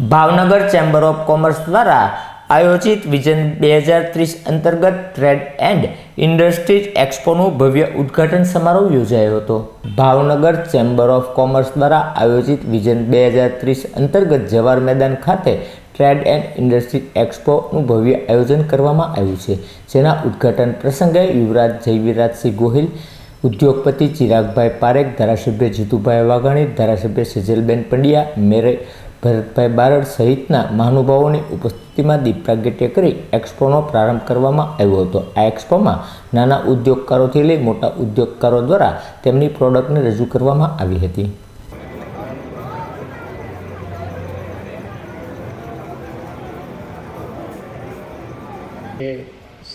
Bhavnagar chamber of commerce દ્વારા આયોજિત vision બે હજાર ત્રીસ અંતર્ગત ટ્રેડ એન્ડ ઇન્ડસ્ટ્રીઝ એક્સપોનું ભવ્ય ઉદ્ઘાટન સમારોહ યોજાયો હતો. ભાવનગર ચેમ્બર ઓફ કોમર્સ દ્વારા આયોજિત વિઝન બે હજાર ત્રીસ અંતર્ગત જવાહર મેદાન ખાતે ટ્રેડ એન્ડ ઇન્ડસ્ટ્રીઝ એક્સપોનું ભવ્ય આયોજન કરવામાં આવ્યું છે. જેના ઉદ્ઘાટન પ્રસંગે યુવરાજ જયવીરાજસિંહ ગોહિલ, ઉદ્યોગપતિ ચિરાગભાઈ પારેખ, ધારાસભ્ય જીતુભાઈ વાઘાણી, ધારાસભ્ય સજલબેન પંડ્યા, મેરે ભરતભાઈ બારડ સહિતના મહાનુભાવોની ઉપસ્થિતિમાં દીપ પ્રાગટ્ય કરી એક્સપોનો પ્રારંભ કરવામાં આવ્યો હતો. આ એક્સપોમાં નાના ઉદ્યોગકારોથી લઈ મોટા ઉદ્યોગકારો દ્વારા તેમની પ્રોડક્ટને રજૂ કરવામાં આવી હતી.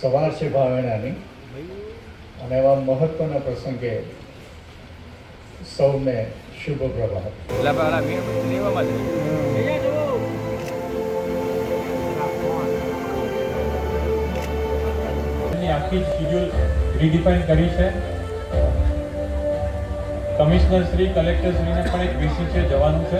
સવાર છે ભાવેણાની. અને એવા મહત્વના પ્રસંગે સૌને શુભ પ્રભાત. ની આખી શિડ્યુલ રીડિફાઇન કરી છે. કમિશનર શ્રી કલેક્ટર શ્રીને પણ એક વિશેષ જવાનું છે.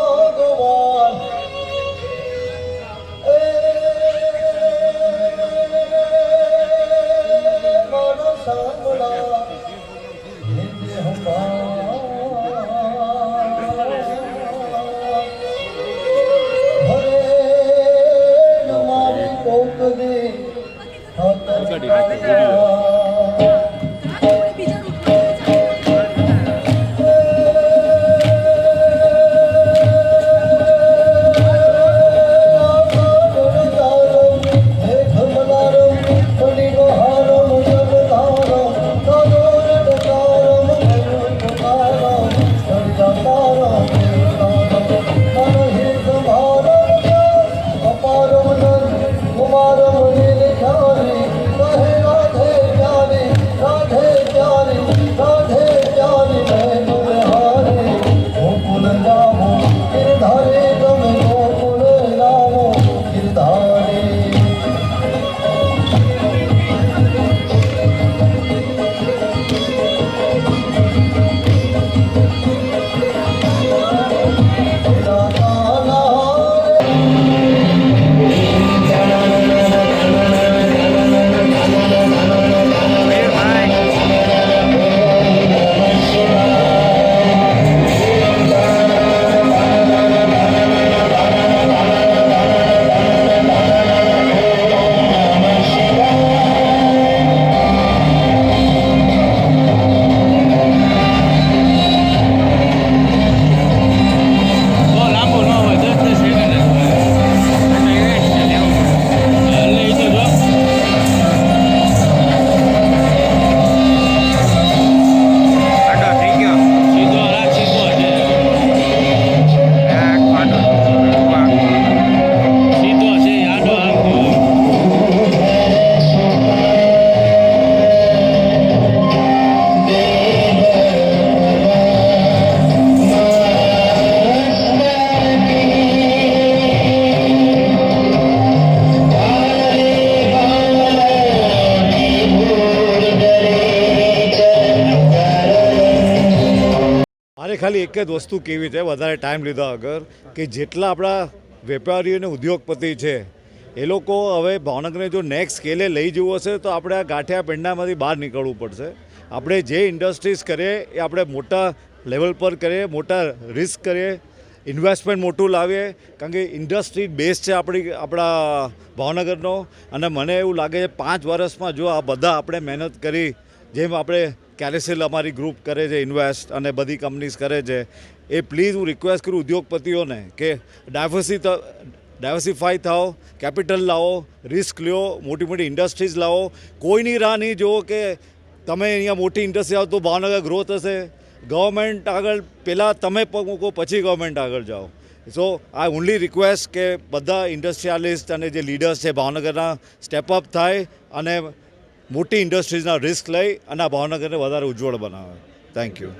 ভগবান ખાલી એક જ વસ્તુ કેવી છે, વધારે ટાઈમ લીધા વગર, કે જેટલા આપણા વેપારીઓ અને ઉદ્યોગપતિ છે, એ લોકો હવે ભાવનગરને જો નેક્સ્ટ સ્કેલે લઈ જવું હશે, તો આપણે આ ગાંઠિયા પેંડામાંથી બહાર નીકળવું પડશે. આપણે જે ઇન્ડસ્ટ્રીઝ કરીએ, એ આપણે મોટા લેવલ પર કરીએ, મોટા રિસ્ક કરીએ ઇન્વેસ્ટમેન્ટ મોટું લાવીએ, કારણ કે ઇન્ડસ્ટ્રી બેઝ છે આપણી, આપણા ભાવનગરનો. અને મને એવું લાગે છે, પાંચ વર્ષમાં જો આ બધા આપણે મહેનત કરી, જેમ આપણે કેરેસેલ અમારી ગ્રુપ કરે છે ઇન્વેસ્ટ અને બધી કંપનીઝ કરે છે, એ પ્લીઝ હું રિક્વેસ્ટ કરું ઉદ્યોગપતિઓને કે ડાયવર્સી ડાયવર્સિફાઈ થાઓ કેપિટલ લાવો રિસ્ક લ્યો, મોટી મોટી ઇન્ડસ્ટ્રીઝ લાવો. કોઈની રાહ નહીં જુઓ કે તમે અહીંયા મોટી ઇન્ડસ્ટ્રી આવો તો ભાવનગર ગ્રોથ હશે. ગવર્મેન્ટ આગળ પહેલાં તમે પગ મૂકો, પછી ગવર્મેન્ટ આગળ જાઓ. સો આઈ ઓનલી રિક્વેસ્ટ કે બધા ઇન્ડસ્ટ્રીયાલિસ્ટ અને જે લીડર્સ છે, ભાવનગરના સ્ટેપ અપ થાય અને મોટી ઇન્ડસ્ટ્રીઝના રિસ્ક લઈ અને આ ભાવનગરને વધારે ઉજ્જવળ બનાવે. Thank you